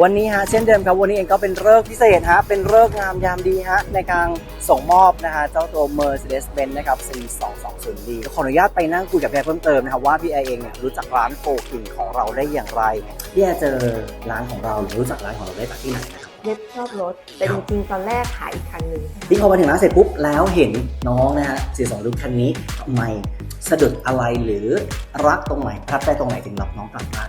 วันนี้ฮะเช่นเดิมครับวันนี้เองก็เป็นเลิกษ์พิเศษฮะเป็นเลิกษ์งามยามดีฮะในการส่งมอบนะฮะเจ้าตัว Mercedes-Benz นะครับ C220D ขออนุญาตไปนั่งคุยกับพี่แอร์เพิ่มเติมนะครับว่าพี่แอร์เองเนี่ยรู้จักร้านโฟกิงของเราได้อย่างไรพี่แอร์เจอร้านของเราหรือรู้จักร้านของเราได้จากที่ไหนนะครับเล็บชอบรถแต่ครัจบริงๆตอนแรกขายอีกคันหนึ่งที่พอมาถึงร้านเสร็จปุ๊บแล้วเห็นน้องนะฮะสีสองลุคคันนี้ทำไมสะดุดอะไรหรือรักตรงไหนประทับใจตรงไหนถึงรับน้องกลับบ้า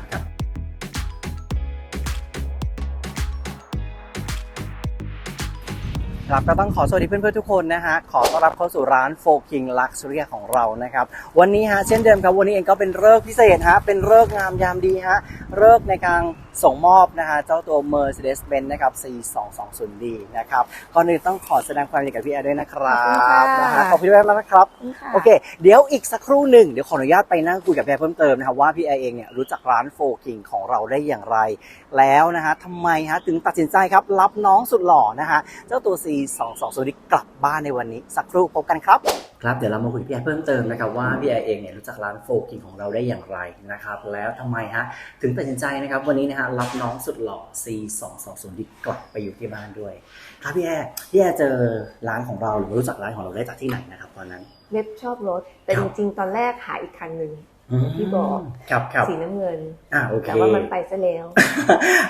ครับก็ต้องขอสวัสดีเพื่อนๆทุกคนนะฮะขอต้อนรับเข้าสู่ร้านโฟกิงลักซ์เรียของเรานะครับวันนี้ฮะเช่นเดิมครับวันนี้เองก็เป็นเลิกพิเศษฮะเป็นเลิกงามยามดีฮะเลิกในการ ส่งมอบนะฮะเจ้าตัว Mercedes-Benz นะครับ C220D นะครับก่อนอื่นต้องขอแสดงความยินดีกับพี่แอร์ด้วยนะครับนะฮะขอบคุณพี่แอร์มากนะครับโอเค เดี๋ยวอีกสักครู่หนึ่งเดี๋ยวขออนุญาตไปนั่งคุยกับพี่แอร์เพิ่มเติมนะครับว่าพี่แอร์เองเนี่ยรู้จักร้านโฟกิงของเราได้อย่างไร แล้วนะฮะทำไมฮะถึงตัดสินใจครับรับน้องสุดหล่อนะฮะเจ้าตัว C 2 2 0นี้กลับบ้านในวันนี้สักครู่พบกันครับ ครับเดี๋ยวเรามาคุยกับพี่แอร์เพิ่มเติมนะครับว่าพี่แอร์เองเนี่ยรู้จักร้านโฟกิงของเราได้อย่างไรนะครับแล้วทำไมฮะถึงตัดสินใจนะครับวันนี้นะฮะรับน้องสุดหล่อ C 2 2 0 ที่กลับไปอยู่ที่บ้านด้วย ครับพี่แอร์พี่แอร์เจอร้านของเราหรือรู้จักร้านของเราได้จากที่ไหนนะครับตอนนั้นเล็บชอบรถแต่ครัจบริงๆตอนแรกขายอีกคันหนึ่ง ที่บอกครับครับสีน้ำเงินอ่าโอเคแต่ว่ามันไปซะแล้ว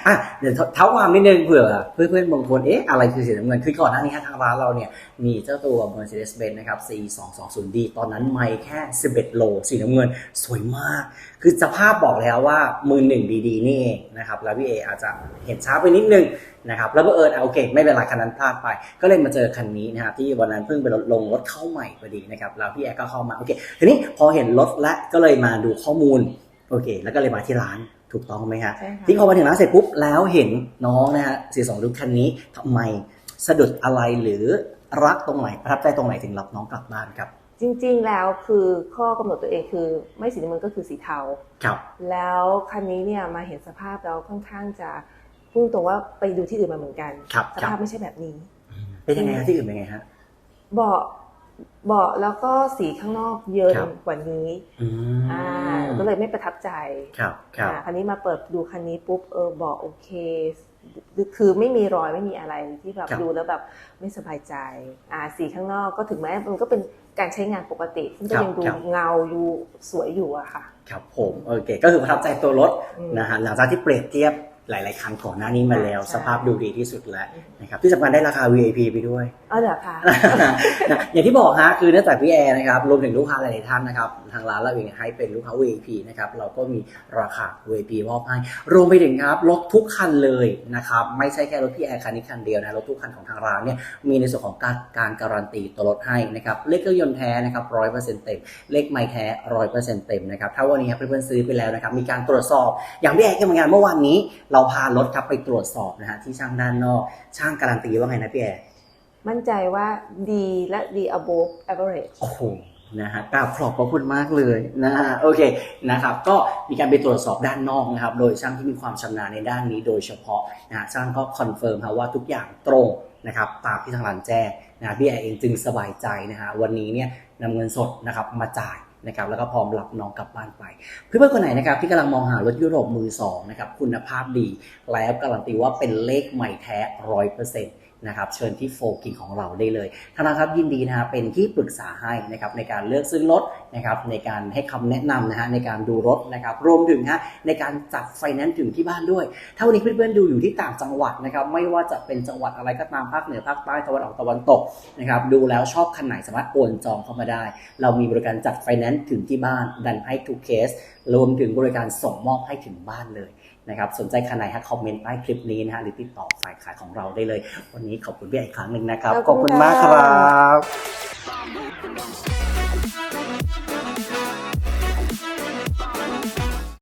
อะเดี๋ยวเท้าความนิดนึงเผื่อเพื่อนๆบางคนเอ๊ะอะไรคือสีน้ำเงินคือก่อนหน้านี้ฮะทางร้านเราเนี่ยมีเจ้าตัว Mercedes-Benz นะครับ C220D ตอนนั้นไม่แค่ 11 โล สีน้ำเงินสวยมาก คือสภาพบอกแล้วว่ามือหนึ่งดีๆนี่เองนะครับแล้วพี่เออาจจะเห็นช้าไปนิดนึง นะครับแล้วก็เอิญอะโอเค ไม่เป็นไรคันนั้นพลาดไป ก็เลยมาเจอคันนี้นะครับที่วันนั้นเพิ่งไปลงรถเข้าใหม่พอดีนะครับแล้วพี่แอร์ก็เข้ามาโอเคทีนี้พอเห็นรถและก็เลยมาดูข้อมูลโอเค แล้วก็เลยมาที่ร้านถูกต้องไหมฮะใช่ค่ะที่พอมาถึงร้านเสร็จปุ๊บแล้วเห็นน้องนะฮะสีสองลุคคันนี้ทำไมสะดุดอะไรหรือรักตรงไหนประทับใจตรงไหนถึงรับน้องกลับบ้านครับ จริง ๆ แล้วคือข้อกำหนดตัวเองคือ ไม่สีน้ำเงินก็คือสีเทาครับ แล้วคันนี้เนี่ยมาเห็นสภาพแล้วค่อนข้างจะ พูดตรงว่าไปดูที่อื่นมาเหมือนกันครับสครับภาพไม่ใช่แบบนี้เป็นยังไงฮะที่อื่นเป็นไงฮะเบาะเบาะแล้วก็สีข้างนอกเยินครับกว่านี้อืมอ่าก็เลยไม่ประทับใจครับครับอ่าคันนี้มาเปิดดูคันนี้ปุ๊บเออบอกโอเคคือไม่มีรอยไม่มีอะไรที่แบบครับดูแล้วแบบไม่สบายใจอ่าสีข้างนอกก็ถึงแม้มันก็เป็นการใช้งานปกติซึ่งก็ยังดูเงาดูสวยอยู่อะค่ะ ครับผมโอเค ก็คือประทับใจตัวรถอืมนะฮะหลังจากที่เปรียบเทียบ หลาย ๆคันก่อนหน้านี้มาแล้วใช่สภาพดูดีที่สุดแล้วนะครับที่สำคัญได้ราคา VIP ไปด้วย เออเหรอคะ อย่างที่บอกฮะคือเนื่องจากพี่แอร์นะครับรวมถึงลูกค้าหลาย ๆ ท่านนะครับทางร้านเราเองให้เป็นลูกค้า VIP นะครับเราก็มีราคา VIP มอบให้รวมไปถึงครับรถทุกคันเลยนะครับไม่ใช่แค่รถพี่แอร์คันนี้คันเดียวนะรถทุกคันของทางร้านเนี่ยมีในส่วนของการการการันตีตัวรถให้นะครับเลขเครื่องยนต์แท้นะครับร้อยเปอร์เซ็นต์เต็มเลขไม้แท้ร้อยเปอร์เซ็นต์เต็มนะครับถ้าวันนี้ครับเพื่อนๆซื้อไปแล้วนะครับมีการตรวจสอบอย่างพี่แอร์ก็เหมือนกันเมื่อวานนี้เราพารถครับไปตรวจสอบนะฮะที่ช่างด้านนอก ช่างการันตีว่าไงนะพี่แอร์มั่นใจว่าดีและดี above average โอ้โหนะฮะกราบขอบพระคุณมากเลยนะฮะโอเคนะครับก็มีการไปตรวจสอบด้านนอกนะครับ โดยช่างที่มีความชำนาญในด้านนี้โดยเฉพาะนะฮะช่างก็คอนเฟิร์มครับว่าทุกอย่างตรงนะครับตามที่ทางร้านแจ้งนะพี่แอร์เองจึงสบายใจนะฮะวันนี้เนี่ยนำเงินสดนะครับมาจ่าย นะครับแล้วก็พร้อมรับน้องกลับบ้านไป เพื่อนๆคนไหนนะครับที่กำลังมองหารถยุโรปมือสองนะครับคุณภาพดี แล้วการันตีว่าเป็นเลขใหม่แท้ร้อยเปอร์เซ็นต์ นะครับเชิญที่โฟกิงของเราได้เลยทางร้าครับยินดีนะฮะเป็นที่ปรึกษาให้นะครับในการเลือกซื้อรถนะครับในการให้คำแนะนำนะฮะในการดูรถนะครับรวมถึงฮะในการจัดไฟแนนซ์ถึงที่บ้านด้วย ถ้าวันนี้เพื่อนๆดูอยู่ที่ต่างจังหวัดนะครับไม่ว่าจะเป็นจังหวัดอะไรก็ตามภาคเหนือภาคใต้ตะวันออกตะวันตกนะครับดูแล้วชอบคันไหนสามารถโอนจองเข้ามาได้ เรามีบริการจัดไฟแนนซ์ถึงที่บ้านดันให้ทุกเคสรวมถึงบริการส่งมอบให้ถึงบ้านเลยนะครับสนใจคันไหนฮะคอมเมนต์ใต้คลิปนี้นะฮะหรือติดต่อฝ่ายขายของเราได้เลย วันนี้ขอบคุณพี่ไออีกครั้งหนึ่งนะครับ ขอบคุณมากคค่ะรับ